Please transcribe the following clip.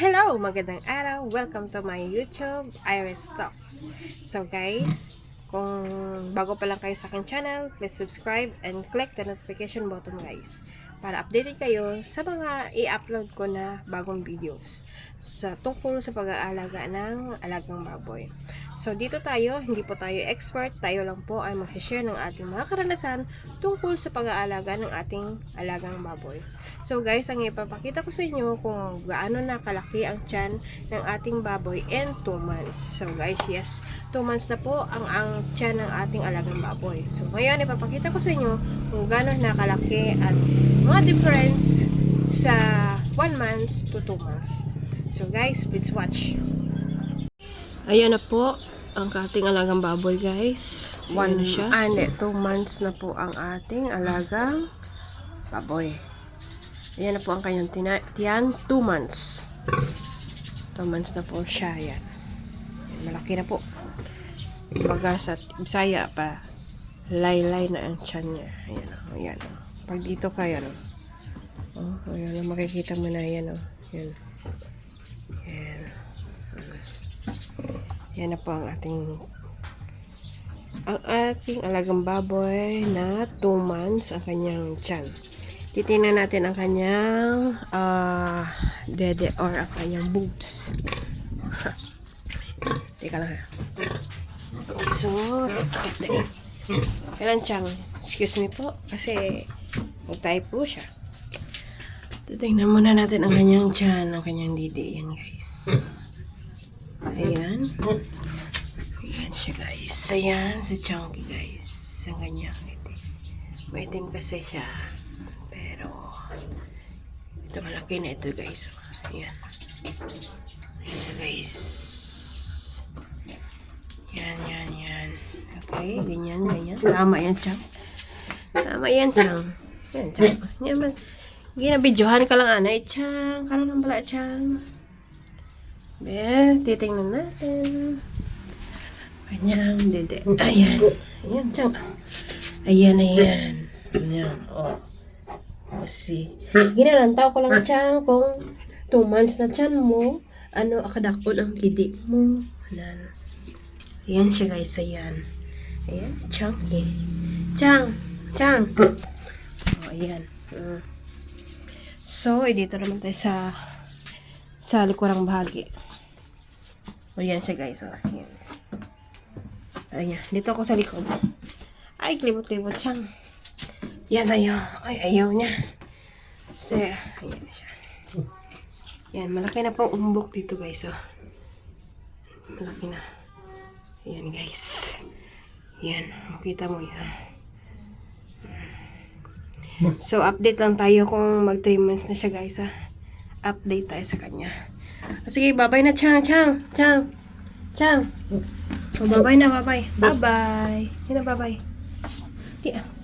Hello! Magandang araw! Welcome to my YouTube, Iris Talks. So guys, kung bago pa lang kayo sa aking channel, please subscribe and click the notification button guys para updated kayo sa mga i-upload ko na bagong videos sa tungkol sa pag-aalaga ng alagang baboy. So dito tayo, hindi po tayo expert, tayo lang po ay mag-share ng ating mga karanasan tungkol sa pag-aalaga ng ating alagang baboy. So guys, ang ipapakita ko sa inyo kung gaano na kalaki ang tiyan ng ating baboy in 2 months. So guys, yes, 2 months na po ang ang tiyan ng ating alagang baboy. So ngayon, ipapakita ko sa inyo kung gaano na kalaki at mga difference sa 1 month to 2 months. So guys, please watch. Ayan na po ang ating alagang baboy guys. One Ayan na siya. Ah, hindi. 2 months na po ang ating alagang baboy. Ayan na po ang kanyang tiyan. 2 months. 2 months na po siya. Ayan. Ayan, malaki na po. Baga sa Bisaya pa, laylay na ang tiyan niya. Ayan o. Ayan o. Pag dito ka, ayan o. Oh, ayan. Makikita mo na yan o. Ayan. Ayan. Yan na po ang ating ang ating alagang baboy na 2 months ang kanyang tiyan. Titingnan natin ang kanyang ah, dede or ang kanyang boobs. Teka lang ha. So. Kailan siyang, excuse me po, kasi mag-type po siya. Titingnan muna natin ang kanyang tiyan, ang kanyang didi. Yan guys. Ayan. Ayan siya guys. Ayan si Chunky guys. Ang kanyang ngiti. May itim kasi siya. Pero, ito malaki na ito guys. Ayan. Ayan guys. Yan, yan, yan. Okay, ganyan, ganyan. Tama yan, Chang. Tama yan, Chang. Yan, Chang. Yan man. Ginabidyohan ka lang, anay, Chang. Karoon lang pala, Chang. Be, titingnan natin. Kanyang dede. Ayan. Ayan, Chang. Ayan, ayan. Ayan, o. O, si. Ginalantaw ko lang, Chang, kung 2 months na tiyan mo, ano, akadakod ang didi mo. Ayan. Ayan siya, guys. Ayan. Ayan, si Chunky. Chang! Chang! Ayan. So, eh, dito naman tayo sa sa likurang bahagi. O, yan siya, guys. O, ayan. Ayan. Dito ako sa likod. Ay, klibot-klibot siyang. Yan, ayaw. Ay, ayaw niya. Kasi, ayan siya. Yan, malaki na pong umbok dito, guys. O. Malaki na. Ayan, guys. Yan, makita mo yan. So, update lang tayo kung mag 3 months na siya, guys, ha. Update tayo sa kanya. Sige, babay na, Chang, Chang, Chang. Chang. Oh, babay na, babay. Bye-bye. Yan na, bye-bye. Di, ah.